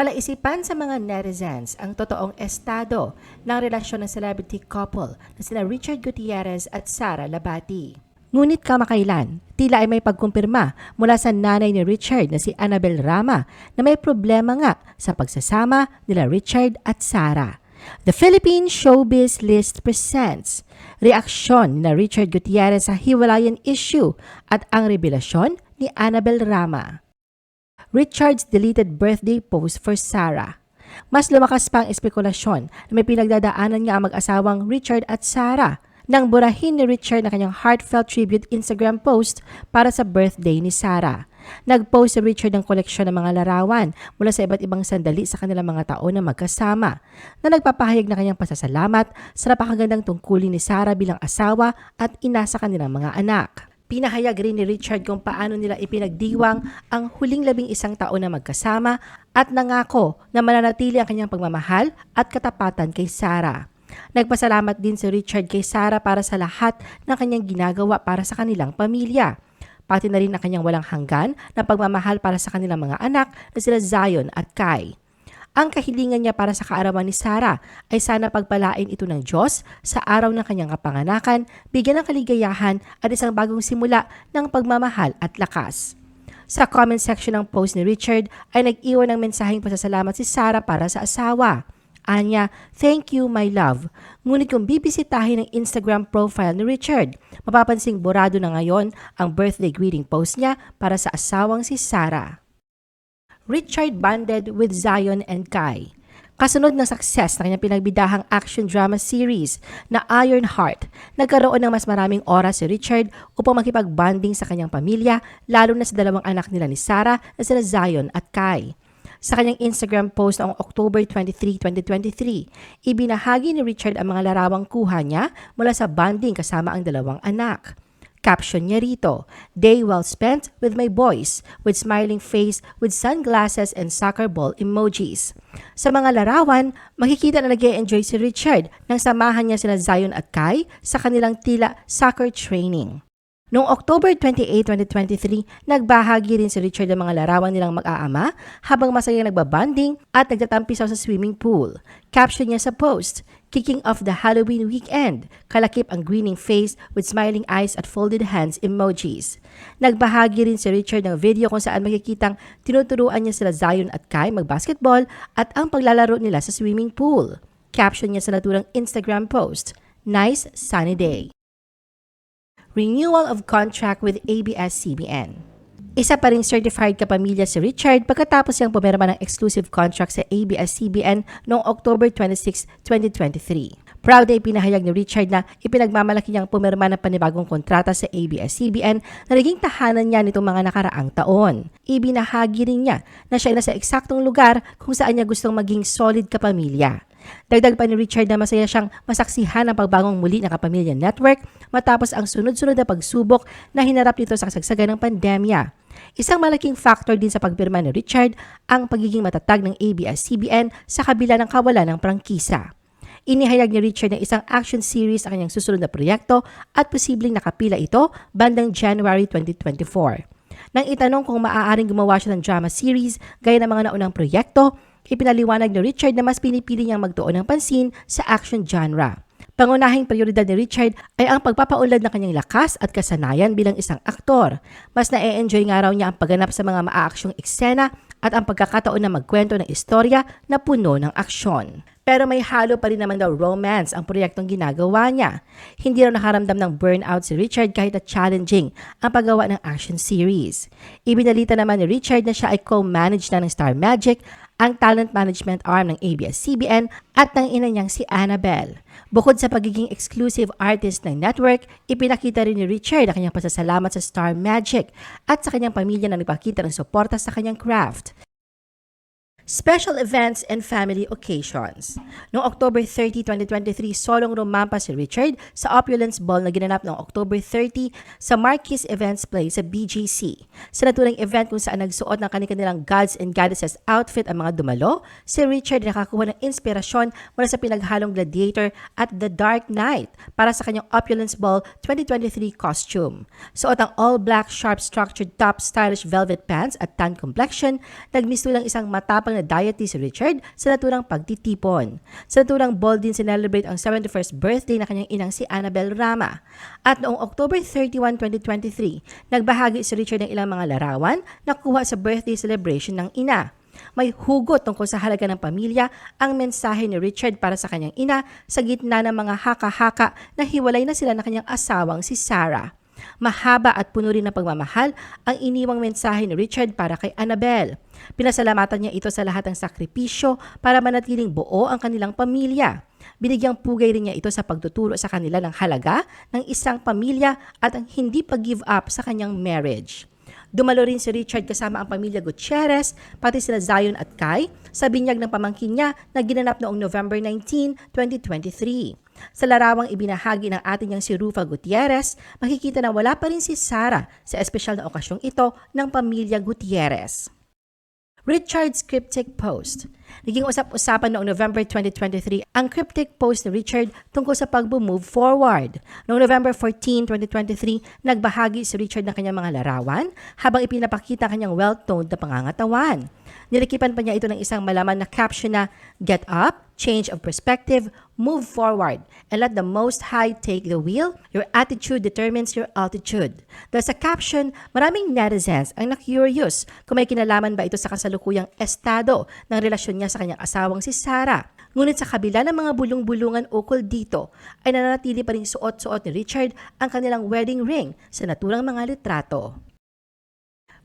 Palaisipan sa mga netizens ang totoong estado ng relasyon ng celebrity couple na sina Richard Gutierrez at Sara Labati. Ngunit kamakailan, tila ay may pagkumpirma mula sa nanay ni Richard na si Annabel Rama na may problema nga sa pagsasama nila Richard at Sara. The Philippine Showbiz List presents reaksyon ni Richard Gutierrez sa hiwalayan issue at ang revelasyon ni Annabel Rama. Richard's deleted birthday post for Sarah. Mas lumakas pa ang espekulasyon na may pinagdadaanan nga ang mag-asawang Richard at Sarah nang burahin ni Richard na kanyang heartfelt tribute Instagram post para sa birthday ni Sarah. Nag-post si Richard ng koleksyon ng mga larawan mula sa iba't ibang sandali sa kanilang mga taon na magkasama na nagpapahayag na kanyang pasasalamat sa napakagandang tungkulin ni Sarah bilang asawa at ina sa kanilang mga anak. Pinahayag rin ni Richard kung paano nila ipinagdiwang ang huling labing isang taon na magkasama at nangako na mananatili ang kanyang pagmamahal at katapatan kay Sarah. Nagpasalamat din si Richard kay Sarah para sa lahat ng kanyang ginagawa para sa kanilang pamilya. Pati na rin ang kanyang walang hanggan na pagmamahal para sa kanilang mga anak na sila Zion at Kai. Ang kahilingan niya para sa kaarawan ni Sarah ay sana pagpalain ito ng Diyos sa araw ng kanyang kapanganakan, bigyan ng kaligayahan at isang bagong simula ng pagmamahal at lakas. Sa comment section ng post ni Richard ay nag-iwan ng mensaheng pasasalamat si Sarah para sa asawa. Anya, thank you my love. Ngunit kung bibisitahin ang Instagram profile ni Richard, mapapansing borado na ngayon ang birthday greeting post niya para sa asawang si Sarah. Richard bonded with Zion and Kai. Kasunod ng success ng kanyang pinagbidahang action drama series na Iron Heart, nagkaroon ng mas maraming oras si Richard upang makipag-bonding sa kanyang pamilya, lalo na sa dalawang anak nila ni Sarah na sina Zion at Kai. Sa kanyang Instagram post noong October 23, 2023, ibinahagi ni Richard ang mga larawang kuha niya mula sa bonding kasama ang dalawang anak. Caption niya rito, Day well spent with my boys, with smiling face, with sunglasses and soccer ball emojis. Sa mga larawan, makikita na nag enjoy si Richard nang samahan niya sila Zion at Kai sa kanilang tila soccer training. Noong October 28, 2023, nagbahagi rin si Richard ng mga larawan nilang mag-aama habang masayang nagbabanding at nagtatampisaw sa swimming pool. Caption niya sa post, Kicking off the Halloween weekend, kalakip ang grinning face with smiling eyes at folded hands emojis. Nagbahagi rin si Richard ng video kung saan makikitang tinuturuan niya sila Zion at Kai mag-basketball at ang paglalaro nila sa swimming pool. Caption niya sa naturang Instagram post, Nice sunny day renewal of contract with ABS-CBN. Isa pa rin certified kapamilya si Richard pagkatapos siyang pumirma ng exclusive contract sa ABS-CBN noong October 26, 2023. Proud na ipinahayag ni Richard na ipinagmamalaki niyang pumirma ng panibagong kontrata sa ABS-CBN na naging tahanan niya nitong mga nakaraang taon. Ibinahagi rin niya na siya ay nasa eksaktong lugar kung saan niya gustong maging solid kapamilya. Dagdag pa ni Richard na masaya siyang masaksihan ang pagbagong muli ng Kapamilya Network matapos ang sunod-sunod na pagsubok na hinarap nito sa kasagsagan ng pandemya. Isang malaking factor din sa pagpirma ni Richard ang pagiging matatag ng ABS-CBN sa kabila ng kawalan ng prangkisa. Inihayag ni Richard ng isang action series ang kanyang susunod na proyekto at posibleng nakapila ito bandang January 2024. Nang itanong kung maaaring gumawa siya ng drama series gaya ng mga naunang proyekto, Ipinaliwanag ni Richard na mas pinipili niyang magtuon ng pansin sa action genre. Pangunahing prioridad ni Richard ay ang pagpapaunlad ng kanyang lakas at kasanayan bilang isang aktor. Mas na-enjoy nga raw niya ang pagganap sa mga maaaksyong eksena at ang pagkakataon na magkwento ng istorya na puno ng aksyon. Pero may halo pa rin naman daw romance ang proyektong ginagawa niya. Hindi raw nakaramdam ng burnout si Richard kahit na challenging ang paggawa ng action series. Ibinalita naman ni Richard na siya ay co-manage na ng Star Magic ang talent management arm ng ABS-CBN at ng ina niyang si Annabelle. Bukod sa pagiging exclusive artist ng network, ipinakita rin ni Richard ang kanyang pasasalamat sa Star Magic at sa kanyang pamilya na nagpakita ng suporta sa kanyang craft. Special events and family occasions. Noong October 30, 2023, solong rumampa si Richard sa Opulence Ball na ginanap noong October 30 sa Marquis Events Place sa BGC. Sa naturang event kung saan nagsuot ng kanilang Gods and Goddesses outfit ang mga dumalo, si Richard nakakuha ng inspirasyon mula sa pinaghalong Gladiator at The Dark Knight para sa kanyang Opulence Ball 2023 costume. Suot ang all-black sharp structured top stylish velvet pants at tan complexion, nagmistulang isang matapang na na deity si Richard sa naturang pagtitipon. Sa naturang ball din sinelebrate ang 71st birthday na kanyang inang si Annabel Rama. At noong October 31, 2023, nagbahagi si Richard ng ilang mga larawan na kuha sa birthday celebration ng ina. May hugot tungkol sa halaga ng pamilya ang mensahe ni Richard para sa kanyang ina sa gitna ng mga haka-haka na hiwalay na sila ng kanyang asawang si Sarah. Mahaba at puno rin ng pagmamahal ang iniwang mensahe ni Richard para kay Annabel. Pinasalamatan niya ito sa lahat ng sakripisyo para manatiling buo ang kanilang pamilya. Binigyang pugay rin niya ito sa pagtuturo sa kanila ng halaga ng isang pamilya at ang hindi pag-give up sa kanyang marriage. Dumalo rin si Richard kasama ang pamilya Gutierrez, pati sila Zion at Kai, sa binyag ng pamangkin niya na ginanap noong November 19, 2023. Sa larawang ibinahagi ng ating niyang si Rufa Gutierrez, makikita na wala pa rin si Sarah sa espesyal na okasyong ito ng pamilya Gutierrez. Richard's cryptic post. Naging usap-usapan noong November 2023 ang cryptic post ni Richard tungkol sa pag-move forward. Noong November 14, 2023, nagbahagi si Richard ng kanyang mga larawan habang ipinapakita ang kanyang well-toned na pangangatawan. Nilikipan pa niya ito ng isang malaman na caption na Get up, change of perspective, move forward, and let the Most High take the wheel. Your attitude determines your altitude. Dahil sa caption, maraming netizens ang na-curious kung may kinalaman ba ito sa kasalukuyang estado ng relasyon niya sa kanyang asawang si Sarah. Ngunit sa kabila ng mga bulong-bulungan ukol dito, ay nananatili pa rin suot-suot ni Richard ang kanilang wedding ring sa naturang mga litrato.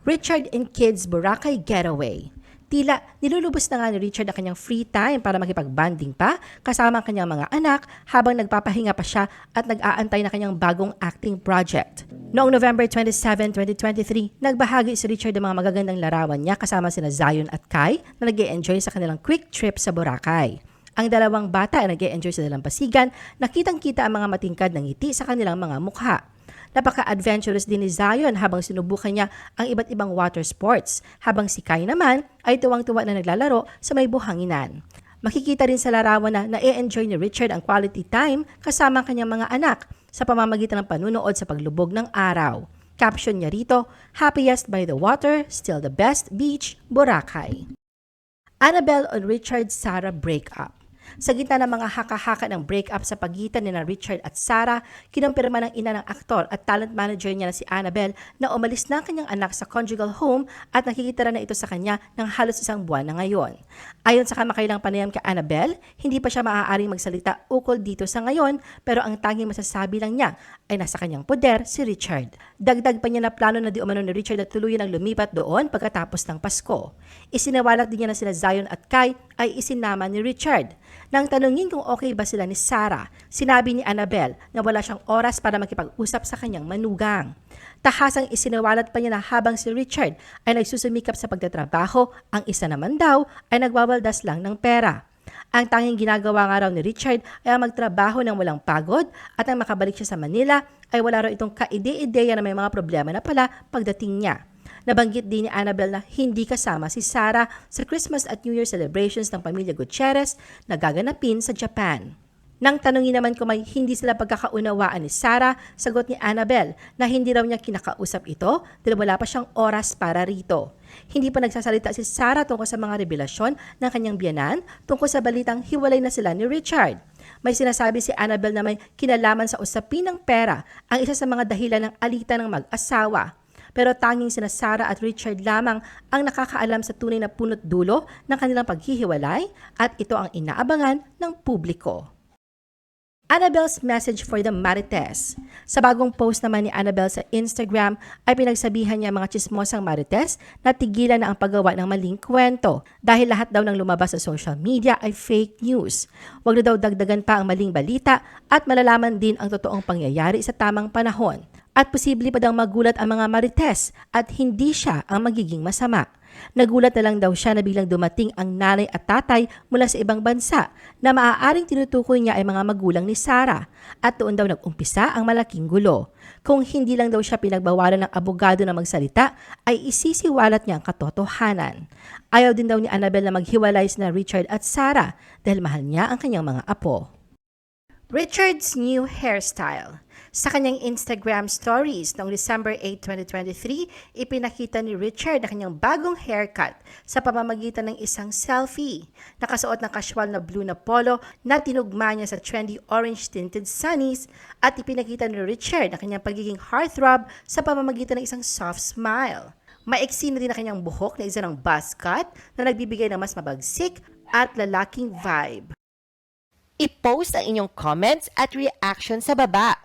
Richard and Kids Boracay Getaway Tila nilulubos na nga ni Richard ang kanyang free time para makipag-banding pa kasama ang kanyang mga anak habang nagpapahinga pa siya at nag-aantay na kanyang bagong acting project. Noong November 27, 2023, nagbahagi si Richard ng mga magagandang larawan niya kasama sina Zion at Kai na nag enjoy sa kanilang quick trip sa Boracay. Ang dalawang bata ay nag enjoy sa dalampasigan, nakitang-kita ang mga matingkad ng ngiti sa kanilang mga mukha. Napaka-adventurous din ni Zion habang sinubukan niya ang iba't ibang water sports, habang si Kai naman ay tuwang-tuwa na naglalaro sa may buhanginan. Makikita rin sa larawan na na-enjoy ni Richard ang quality time kasama ang kanyang mga anak sa pamamagitan ng panunood sa paglubog ng araw. Caption niya rito, Happiest by the water, still the best beach, Boracay. Annabelle on Richard Sarah breakup. Sa gitna ng mga haka-haka ng breakup sa pagitan ni na Richard at Sarah, kinumpirma ng ina ng aktor at talent manager niya na si Annabelle na umalis na ang kanyang anak sa conjugal home at nakikita na ito sa kanya ng halos isang buwan na ngayon. Ayon sa kamakailang panayam kay Annabelle, hindi pa siya maaaring magsalita ukol dito sa ngayon pero ang tanging masasabi lang niya ay nasa kanyang poder si Richard. Dagdag pa niya na plano na di umano ni Richard na tuluyan ang lumipat doon pagkatapos ng Pasko. Isinawalat din niya na sila Zion at Kai ay isinama ni Richard. Nang tanungin kung okay ba sila ni Sarah, sinabi ni Annabel na wala siyang oras para makipag-usap sa kanyang manugang. Tahasang isinawalat pa niya na habang si Richard ay nagsusumikap sa pagtatrabaho, ang isa naman daw ay nagwawaldas lang ng pera. Ang tanging ginagawa nga raw ni Richard ay ang magtrabaho ng walang pagod at ang makabalik siya sa Manila ay wala raw itong kaide-ideya na may mga problema na pala pagdating niya. Nabanggit din ni Annabel na hindi kasama si Sarah sa Christmas at New Year celebrations ng pamilya Gutierrez na gaganapin sa Japan. Nang tanungin naman kung may hindi sila pagkakaunawaan ni Sarah, sagot ni Annabel na hindi raw niya kinakausap ito dahil wala pa siyang oras para rito. Hindi pa nagsasalita si Sarah tungkol sa mga revelasyon ng kanyang biyanan tungkol sa balitang hiwalay na sila ni Richard. May sinasabi si Annabel na may kinalaman sa usapin ng pera ang isa sa mga dahilan ng alitan ng mag-asawa pero tanging sina Sarah at Richard lamang ang nakakaalam sa tunay na punot dulo ng kanilang paghihiwalay at ito ang inaabangan ng publiko. Annabelle's message for the Marites. Sa bagong post naman ni Annabelle sa Instagram ay pinagsabihan niya mga chismosang Marites na tigilan na ang paggawa ng maling kwento dahil lahat daw ng lumabas sa social media ay fake news. Huwag na daw dagdagan pa ang maling balita at malalaman din ang totoong pangyayari sa tamang panahon at posible pa daw magulat ang mga marites at hindi siya ang magiging masama. Nagulat na lang daw siya na biglang dumating ang nanay at tatay mula sa ibang bansa na maaaring tinutukoy niya ay mga magulang ni Sarah at doon daw nag-umpisa ang malaking gulo. Kung hindi lang daw siya pinagbawalan ng abogado na magsalita ay isisiwalat niya ang katotohanan. Ayaw din daw ni Annabel na maghiwalay na Richard at Sarah dahil mahal niya ang kanyang mga apo. Richard's new hairstyle. Sa kanyang Instagram stories noong December 8, 2023, ipinakita ni Richard ang kanyang bagong haircut sa pamamagitan ng isang selfie. Nakasuot ng casual na blue na polo na tinugma niya sa trendy orange tinted sunnies at ipinakita ni Richard ang kanyang pagiging heartthrob sa pamamagitan ng isang soft smile. Maiksi na din ang kanyang buhok na isa ng buzz cut na nagbibigay ng mas mabagsik at lalaking vibe. I-post ang inyong comments at reaction sa baba.